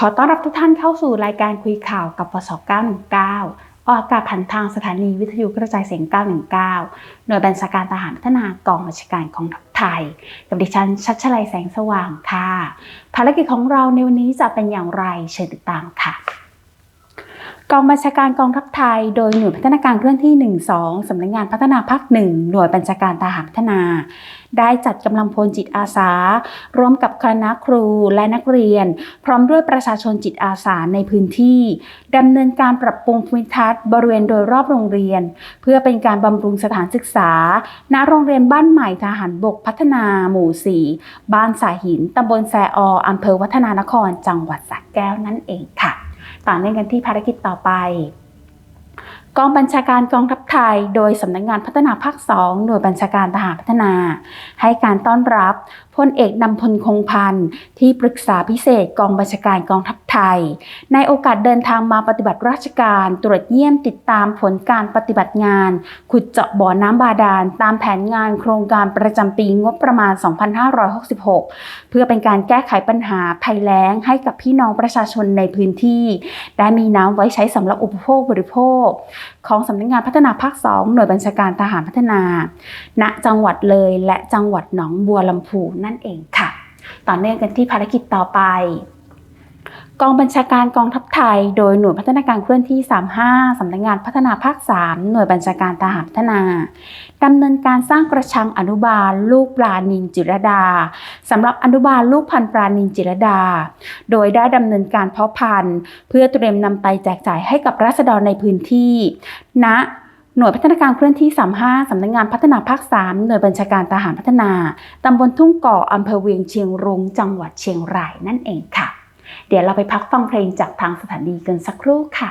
ขอต้อนรับทุกท่านเข้าสู่รายการคุยข่าวกับปส919 ออกอากาศผ่านทางสถานีวิทยุกระจายเสียง 919 หน่วยบัญชาการทหารพัฒนากองบัญชาการกองทัพไทย กับดิฉันชัชลัยแสงสว่างค่ะ ภารกิจของเราในวันนี้จะเป็นอย่างไรเชิญติดตามค่ะ กองบัญชาการกองทัพไทย โดยหน่วยพัฒนาการเคลื่อนที่ 12 สำนักงงานพัฒนาภาคหนึ่งหน่วยบัญชาการทหารพัฒนา ได้จัดกำลังพลจิตอาสา ร่วมกับคณะครูและนักเรียน พร้อมด้วยประชาชนจิตอาสาในพื้นที่ดำเนินการปรับปรุงภูมิทัศน์บริเวณโดยรอบโรงเรียน เพื่อเป็นการบำรุงสถานศึกษา ณ โรงเรียนบ้านใหม่ทหารบกพัฒนาหมู่ 4 บ้านสาหินตำบลแซอออำเภอวัฒนานคร จังหวัดสระแก้วนั่นเองค่ะ ต่อเนื่องกันที่ภารกิจต่อไป กองบัญชาการกองทัพไทย โดยสำนักงงานพัฒนาภาค 2 หน่วยบัญชาการทหารพัฒนา ให้การต้อนรับ พลเอกนำพลคงพันธ์ที่ปรึกษาพิเศษกองบัญชาการกองทัพไทย ในโอกาสเดินทางมาปฏิบัติราชการตรวจเยี่ยมติดตามผลการปฏิบัติงาน ขุดเจาะบ่อน้ำบาดาล ตามแผนงานโครงการประจำปีงบประมาณ 2566 เพื่อเป็นการแก้ไขปัญหาภัยแล้งให้กับพี่น้องประชาชนในพื้นที่ ได้มีน้ำไว้ใช้สำหรับอุปโภคบริโภค ของสำนักงานพัฒนาภาค 2 หน่วยบัญชาการทหารพัฒนา ณจังหวัดเลยและจังหวัดหนองบัวลำพูนนเองค่ะ ต่อเนื่องกันที่ภารกิจต่อไป กองบัญชาการกองทัพไทย โดยหน่วยพัฒนาการเคลื่อนที่ 35 สำนักงานพัฒนาภาค 3 หน่วยบัญชาการทหารพัฒนาดำเนินการสร้างกระชังอนุบาลลูกปลานินจิรดาสำหรับอนุบาลลูกพันปลานินจิรดา โดยได้ดำเนินการเพาะพันธุ์ เพื่อเตรียมนำไปแจกจ่ายให้กับรัษฎรในพื้นที่ณ หน่วยพัฒนาการเคลื่อนที่ 35 สำนักงงานพัฒนาภาค 3 หน่วยบัญชาการทหารพัฒนา ตำบลทุ่งเกาะอำเภอเวียงเชียงรุงจังหวัดเชียงรายนั่นเองค่ะ เดี๋ยวเราไปพักฟังเพลงจากทางสถานีกันสักครู่ค่ะ